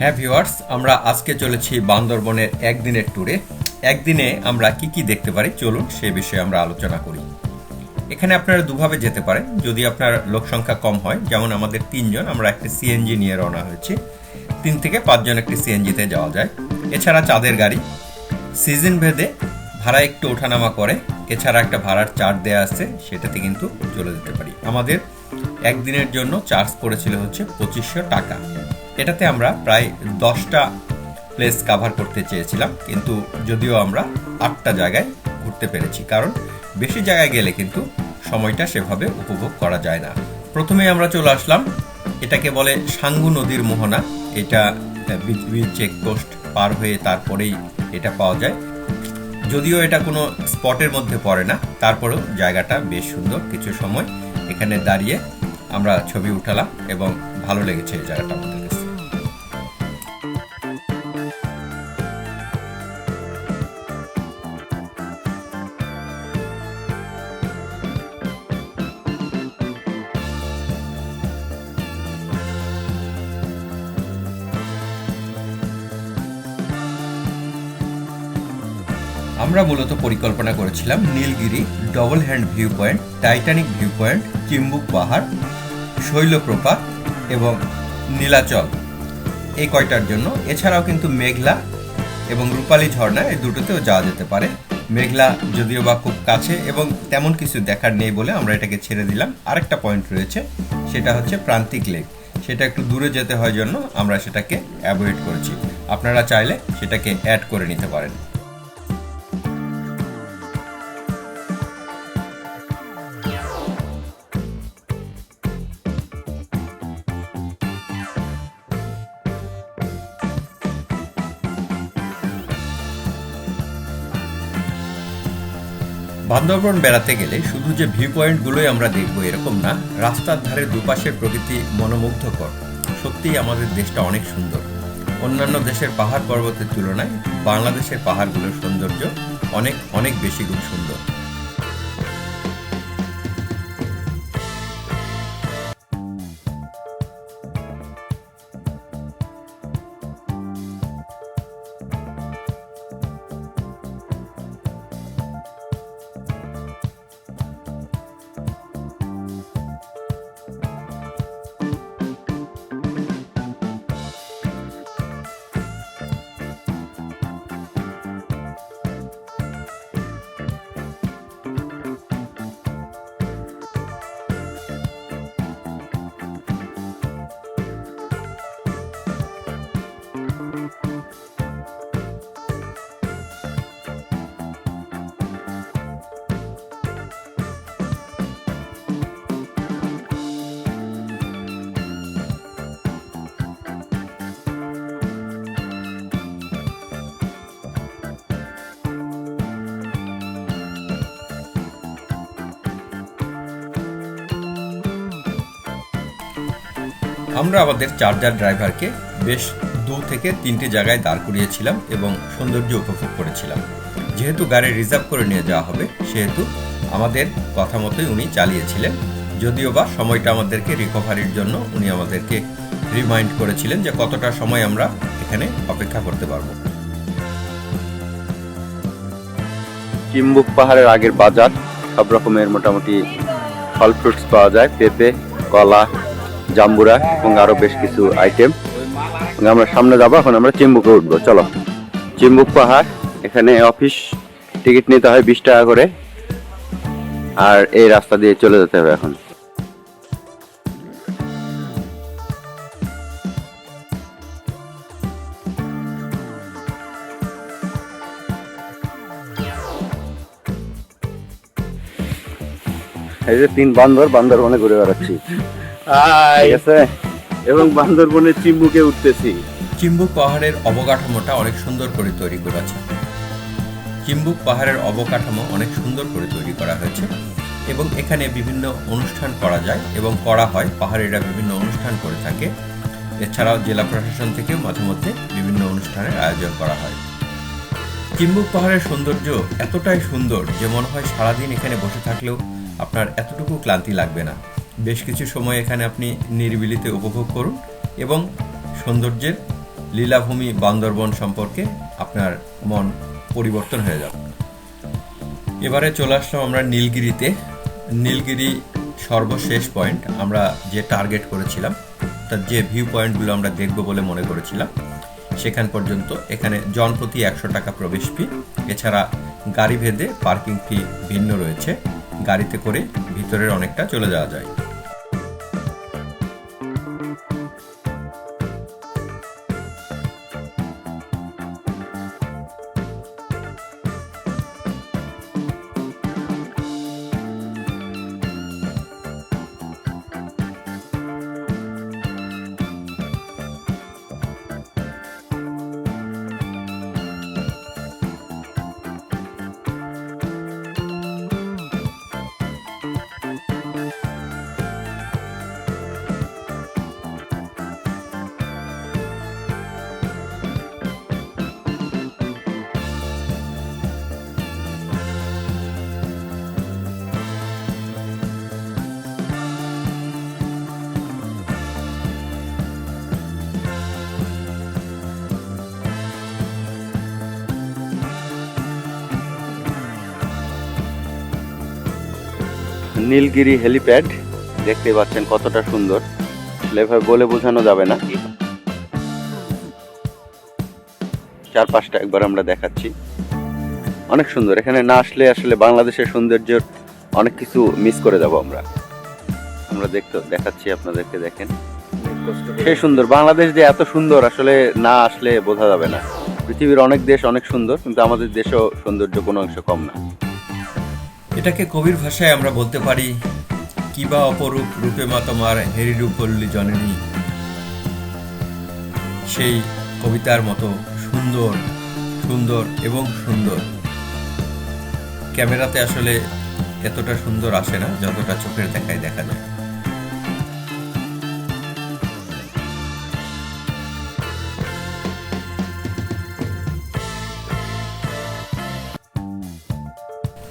হ্যাঁ ভিউয়ার্স, আমরা আজকে চলেছি বান্দরবনের একদিনের ট্যুরে একদিনে আমরা কি কি দেখতে পারি? চলুন সে বিষয়ে আমরা আলোচনা করি। এখানে আপনারা দুভাবে যেতে পারেন। যদি আপনার লোক সংখ্যা কম হয়, যেমন আমাদের তিনজন, আমরা একটি সিএনজি নিয়ে রওনা হয়েছি। তিন থেকে পাঁচজন একটি সিএনজিতে যাওয়া যায়। এছাড়া চাঁদের গাড়ি। সিজন ভেদে ভাড়া একটু ওঠানামা করে, এছাড়া একটা ভাড়ার চার্জ দেওয়া আছে, সেটাতে কিন্তু চলে যেতে পারি। আমাদের একদিনের জন্য চার্জ পড়েছিল হচ্ছে পঁচিশশো টাকা। এটাতে আমরা প্রায় দশটা প্লেস কাভার করতে চেয়েছিলাম, কিন্তু যদিও আমরা আটটা জায়গায় ঘুরতে পেরেছি, কারণ বেশি জায়গায় গেলে কিন্তু সময়টা সেভাবে উপভোগ করা যায় না। প্রথমে আমরা চলে আসলাম, এটাকে বলে সাঙ্গু নদীর মোহনা। এটা বিজিবি চেকপোস্ট পার হয়ে তারপরেই এটা পাওয়া যায়। যদিও এটা কোনো স্পটের মধ্যে পড়ে না, তারপরেও জায়গাটা বেশ সুন্দর, কিছু সময় এখানে দাঁড়িয়ে আমরা ছবি উঠালাম এবং ভালো লেগেছে এই জায়গাটা আমাদের আমরা মূলত পরিকল্পনা করেছিলাম Nilgiri, double hand view point Titanic view point Chimbuk পাহাড়, শৈলপ্রপাত এবং নীলাচল। এই কয়টার জন্য। এছাড়াও কিন্তু মেঘলা এবং রূপালী ঝর্ণা এই দুটোতেও যাওয়া যেতে পারে। মেঘলা যদিও বা খুব কাছে এবং তেমন কিছু দেখার নেই বলে আমরা এটাকে ছেড়ে দিলাম। আরেকটা পয়েন্ট রয়েছে, সেটা হচ্ছে প্রান্তিক লেক। সেটা একটু দূরে যেতে হয় জন্য আমরা সেটাকে অ্যাভয়েড করেছি। আপনারা চাইলে সেটাকে অ্যাড করে নিতে পারেন। বান্দরবন বেড়াতে গেলে শুধু যে ভিউ পয়েন্টগুলোই আমরা দেখব এরকম না, রাস্তার ধারে দুপাশের প্রকৃতি মনোমুগ্ধকর। সত্যিই আমাদের দেশটা অনেক সুন্দর। অন্যান্য দেশের পাহাড় পর্বতের তুলনায় বাংলাদেশের পাহাড়গুলোর সৌন্দর্য অনেক অনেক বেশি গুণ সুন্দর। আমরা আমাদের চার্জার ড্রাইভারকে বেশ দু থেকে তিনটি জায়গায় দাঁড় করিয়েছিলাম এবং সৌন্দর্য উপভোগ করেছিলাম। যেহেতু গাড়ি রিজার্ভ করে নিয়ে যাওয়া হবে, সেহেতু আমাদের কথা মতোই উনি চালিয়েছিলেন। যদিও বা সময়টা আমাদেরকে রিকভারির জন্য উনি আমাদেরকে রিমাইন্ড করেছিলেন যে কতটা সময় আমরা এখানে অপেক্ষা করতে পারব। চিম্বুক পাহাড়ের আগের বাজার, সব রকমের মোটামুটি ফল ফ্রুটস পাওয়া যায়, পেঁপে, কলা, জাম্বুরা এবং আরও বেশ কিছু আইটেম আমরা সামনে যাব এখন আমরা চিম্বুকে উঠবো চলো। চিম্বুক পাহাড় এখানে অফিস টিকিট নিতে হয় বিশ টাকা করে। আর এই রাস্তা দিয়ে চলে যেতে হবে এখন। এই যে তিন বান্দর বান্দরবনে ঘুরে বেড়াচ্ছি। ঠিক আছে? এবং বান্দরবনের চিম্বুকে উঠতেছি। চিম্বুক পাহাড়ের অবকাঠামোটা অনেক সুন্দর করে তৈরি করেছে। চিম্বুক পাহাড়ের অবকাঠামো অনেক সুন্দর করে তৈরি করা হয়েছে এবং এখানে বিভিন্ন অনুষ্ঠান করা যায় এবং করা হয়। পাহাড়িরা বিভিন্ন অনুষ্ঠান করে থাকে। এছাড়াও জেলা প্রশাসন থেকে মাঝে মধ্যে বিভিন্ন অনুষ্ঠানের আয়োজন করা হয়। চিম্বুক পাহাড়ের সৌন্দর্য এতটাই সুন্দর যে মনে হয় সারাদিন এখানে বসে থাকলেও আপনার এতটুকু ক্লান্তি লাগবে না। বেশ কিছু সময় এখানে আপনি নিরিবিলিতে উপভোগ করুন এবং সৌন্দর্যের লীলাভূমি বান্দরবন সম্পর্কে আপনার মন পরিবর্তন হয়ে যাবে। এবারে চলে আসলাম আমরা নীলগিরিতে। নীলগিরি সর্বশেষ পয়েন্ট আমরা যে টার্গেট করেছিলাম অর্থাৎ যে ভিউ পয়েন্টগুলো আমরা দেখব বলে মনে করেছিলাম, সেখান পর্যন্ত এখানে জনপ্রতি একশো টাকা প্রবেশ ফি এছাড়া গাড়ি ভেদে পার্কিং ফি ভিন্ন রয়েছে। গাড়িতে করে ভিতরের অনেকটা চলে যাওয়া যায়। নীলগিরি হেলিপ্যাড দেখতে পাচ্ছেন কতটা সুন্দর। এভাবে বলে বোঝানো যাবে না। চারপাশটা একবার আমরা দেখাচ্ছি। অনেক সুন্দর। এখানে না আসলে আসলে বাংলাদেশের সৌন্দর্যের অনেক কিছু মিস করে যাব আমরা। আমরা দেখতে, দেখাচ্ছি আপনাদেরকে, দেখেন। সেই সুন্দর। বাংলাদেশ যে এত সুন্দর, আসলে না আসলে বোঝা যাবে না। পৃথিবীর অনেক দেশ অনেক সুন্দর, কিন্তু আমাদের দেশও সৌন্দর্য কোনো অংশ কম না। এটাকে কবির ভাষায় আমরা বলতে পারি কিবা অপরূপ রূপে মা তোমার হেরিরূপ পল্লী জননী। সেই কবিতার মতো সুন্দর সুন্দর এবং সুন্দর। ক্যামেরাতে আসলে এতটা সুন্দর আসে না, যতটা চোখের দেখায় দেখা যায়।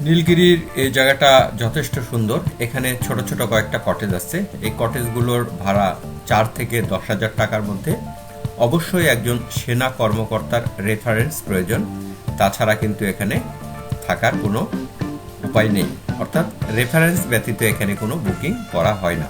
নীলগিরির এই জায়গাটা যথেষ্ট সুন্দর। এখানে ছোট ছোট কয়েকটা কটেজ আছে। এই কটেজগুলোর ভাড়া চার থেকে দশ হাজার টাকার মধ্যে। অবশ্যই একজন সেনা কর্মকর্তার রেফারেন্স প্রয়োজন। তাছাড়া কিন্তু এখানে থাকার কোনো উপায় নেই। অর্থাৎ রেফারেন্স ব্যতীত এখানে কোনো বুকিং করা হয় না।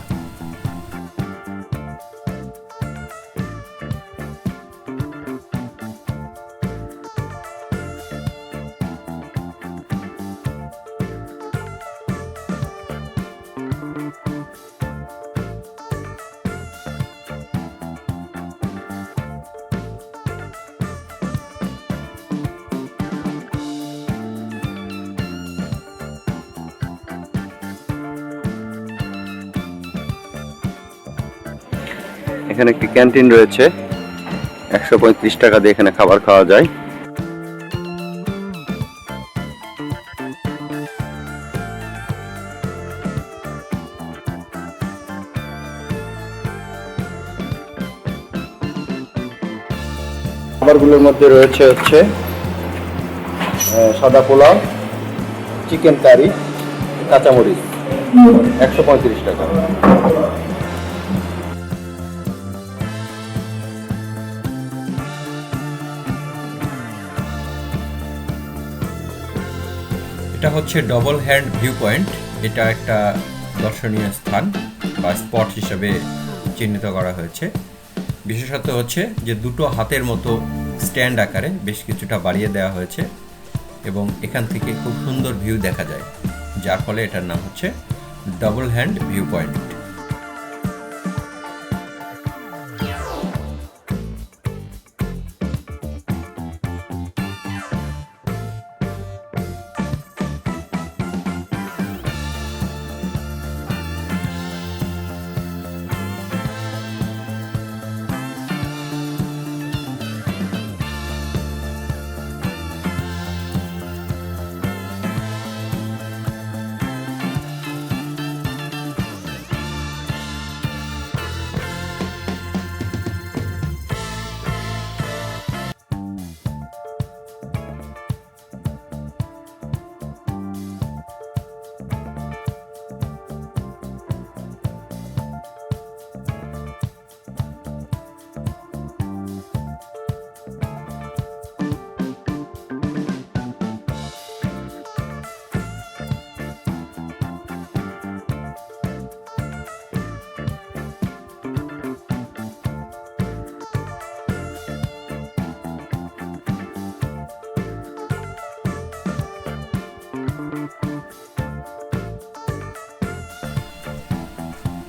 এখানে একটি ক্যান্টিন রয়েছে। একশো পঁয়ত্রিশ টাকা দিয়ে এখানে খাবার খাওয়া যায়। খাবারগুলোর মধ্যে রয়েছে হচ্ছে সাদা পোলাও, চিকেন কারি, কাঁচামরিচ। একশো পঁয়ত্রিশ টাকা। হচ্ছে ডবল হ্যান্ড ভিউ পয়েন্ট এটা একটা দর্শনীয় স্থান বা স্পট হিসাবে চিহ্নিত করা হয়েছে। বিশেষত হচ্ছে যে দুটো হাতের মতো স্ট্যান্ড আকারে বেশ কিছুটা বাড়িয়ে দেওয়া হয়েছে এবং এখান থেকে খুব সুন্দর ভিউ দেখা যায়, যার ফলে এটার নাম হচ্ছে ডবল হ্যান্ড ভিউ পয়েন্ট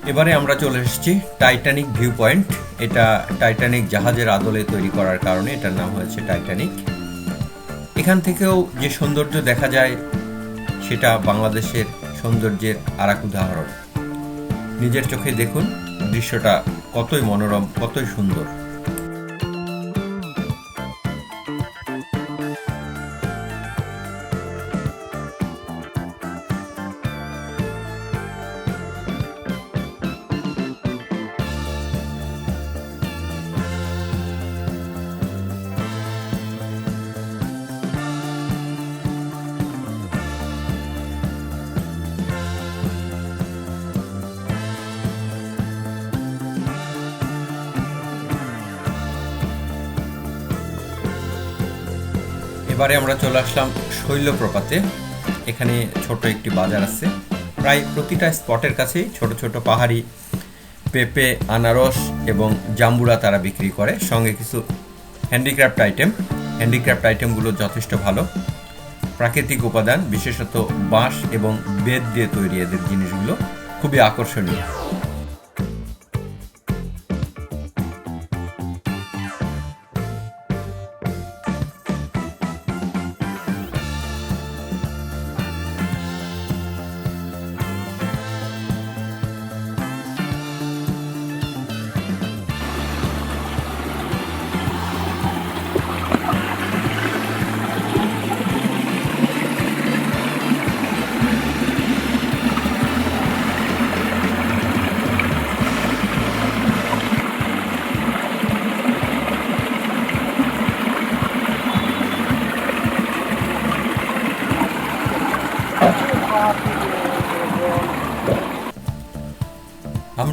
এবারে আমরা চলে এসেছি টাইটানিক ভিউ পয়েন্ট এটা টাইটানিক জাহাজের আদলে তৈরি করার কারণে এটার নাম হয়েছে টাইটানিক এখান থেকেও যে সৌন্দর্য দেখা যায়, সেটা বাংলাদেশের সৌন্দর্যের আর এক উদাহরণ। নিজের চোখে দেখুন, দৃশ্যটা কতই মনোরম, কতই সুন্দর। এবারে আমরা চলে আসলাম শৈলপ্রপাতে। এখানে ছোট একটি বাজার আছে। প্রায় প্রতিটা স্পটের কাছেই ছোট ছোট পাহাড়ি পেঁপে, আনারস এবং জাম্বুরা তারা বিক্রি করে। সঙ্গে কিছু হ্যান্ডিক্রাফট আইটেম হ্যান্ডিক্রাফট আইটেমগুলো যথেষ্ট ভালো। প্রাকৃতিক উপাদান, বিশেষত বাঁশ এবং বেত দিয়ে তৈরি এদের জিনিসগুলো খুবই আকর্ষণীয়।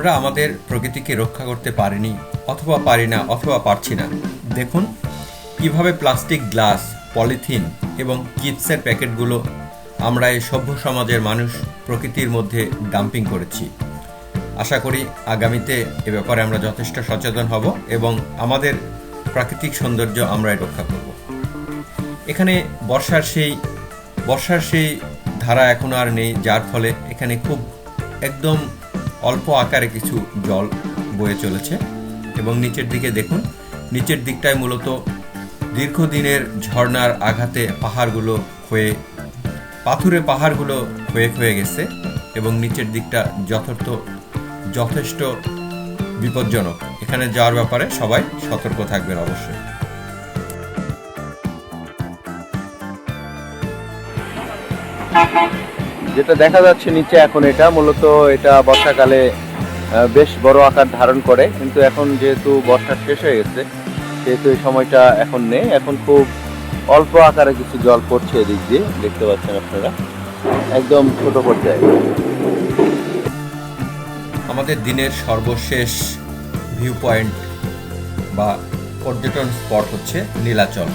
আমরা আমাদের প্রকৃতিকে রক্ষা করতে পারিনি, অথবা পারি না, অথবা পারছি না। দেখুন কীভাবে প্লাস্টিক, গ্লাস, পলিথিন এবং চিপসের প্যাকেটগুলো আমরা এই সভ্য সমাজের মানুষ প্রকৃতির মধ্যে ডাম্পিং করেছি। আশা করি আগামীতে এ ব্যাপারে আমরা যথেষ্ট সচেতন হব এবং আমাদের প্রাকৃতিক সৌন্দর্য আমরাই রক্ষা করব। এখানে বর্ষার সেই বর্ষার সেই ধারা এখন আর নেই, যার ফলে এখানে খুব একদম অল্প আকারে কিছু জল বয়ে চলেছে এবং নিচের দিকে দেখুন, নিচের দিকটায় মূলত দীর্ঘদিনের ঝর্ণার আঘাতে পাহাড়গুলো হয়ে পাথুরে পাহাড়গুলো ক্ষয়ে ক্ষয়ে গেছে এবং নিচের দিকটা যথার্থ, যথেষ্ট বিপজ্জনক। এখানে যাওয়ার ব্যাপারে সবাই সতর্ক থাকবেন অবশ্যই। যেটা দেখা যাচ্ছে নিচে এখন এটা, মূলত এটা বর্ষাকালে বেশ বড় আকার ধারণ করে, কিন্তু এখন যেহেতু বর্ষা শেষ হয়ে গেছে, সেহেতু এই সময়টা এখন নেই। এখন খুব অল্প আকারে কিছু জল পড়ছে এদিক দিয়ে, দেখতে পাচ্ছেন আপনারা। একদম ছোট পর্যায়ে। আমাদের দিনের সর্বশেষ ভিউ পয়েন্ট বা পর্যটন স্পট হচ্ছে নীলাচল।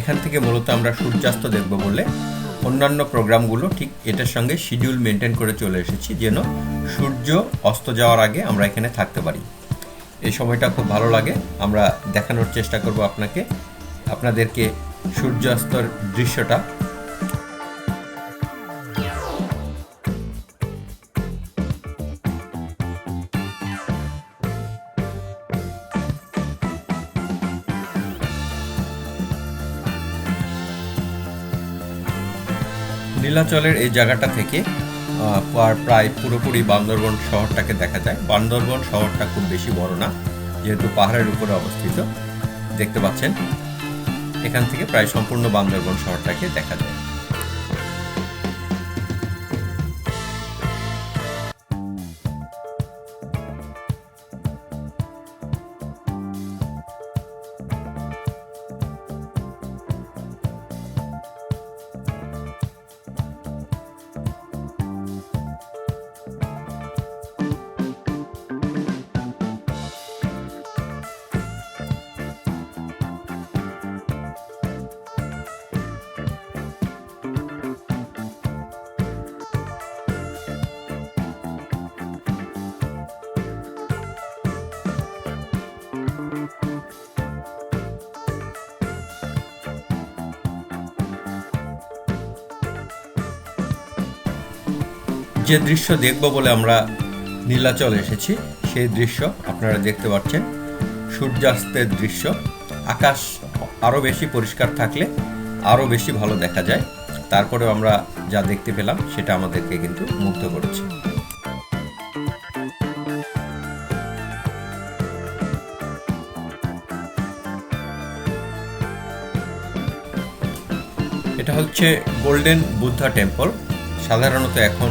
এখান থেকে মূলত আমরা সূর্যাস্ত দেখব বলে অন্যান্য প্রোগ্রামগুলো ঠিক এটার সঙ্গে শিডিউল মেনটেন করে চলে এসেছি, যেন সূর্য অস্ত যাওয়ার আগে আমরা এখানে থাকতে পারি। এই সময়টা খুব ভালো লাগে। আমরা দেখানোর চেষ্টা করব আপনাকে, আপনাদেরকে সূর্যাস্তর দৃশ্যটা। নীলাচলের এই জায়গাটা থেকে প্রায় পুরোপুরি বান্দরবন শহরটাকে দেখা যায়। বান্দরবন শহরটা খুব বেশি বড় না, যেহেতু পাহাড়ের উপরে অবস্থিত, দেখতে পাচ্ছেন? এখান থেকে প্রায় সম্পূর্ণ বান্দরবন শহরটাকে দেখা যায়। যে দৃশ্য দেখব বলে আমরা নীলাচল এসেছি, সেই দৃশ্য আপনারা দেখতে পাচ্ছেন। সূর্যাস্তের দৃশ্য। আকাশ আরও বেশি পরিষ্কার থাকলে আরও বেশি ভালো দেখা যায়। তারপরেও আমরা যা দেখতে পেলাম, সেটা আমাদেরকে কিন্তু মুগ্ধ করেছে। এটা হচ্ছে গোল্ডেন বুদ্ধা টেম্পল। সাধারণত এখন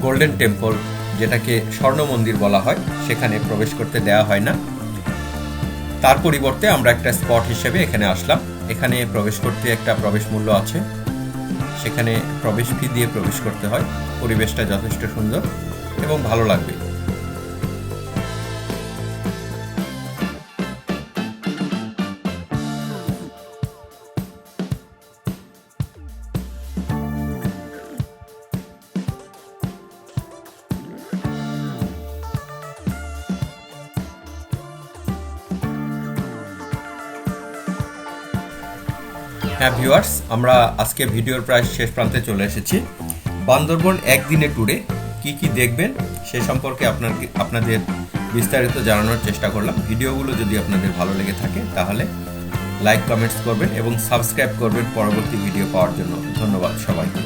গোল্ডেন টেম্পল যেটাকে স্বর্ণ মন্দির বলা হয়, সেখানে প্রবেশ করতে দেওয়া হয় না। তার পরিবর্তে আমরা একটা স্পট হিসেবে এখানে আসলাম। এখানে প্রবেশ করতে একটা প্রবেশ মূল্য আছে। সেখানে প্রবেশ ফি দিয়ে প্রবেশ করতে হয়। পরিবেশটা যথেষ্ট সুন্দর এবং ভালো লাগবে। হ্যাঁ ভিউয়ার্স, আমরা আজকে ভিডিওর প্রায় শেষ প্রান্তে চলে এসেছি। বান্দরবন একদিনে ট্যুরে কি কি দেখবেন সে সম্পর্কে আপনার আপনাদের বিস্তারিত জানানোর চেষ্টা করলাম। ভিডিওগুলো যদি আপনাদের ভালো লেগে থাকে, তাহলে লাইক কমেন্টস করবেন এবং সাবস্ক্রাইব করবেন পরবর্তী ভিডিও পাওয়ার জন্য। ধন্যবাদ সবাইকে।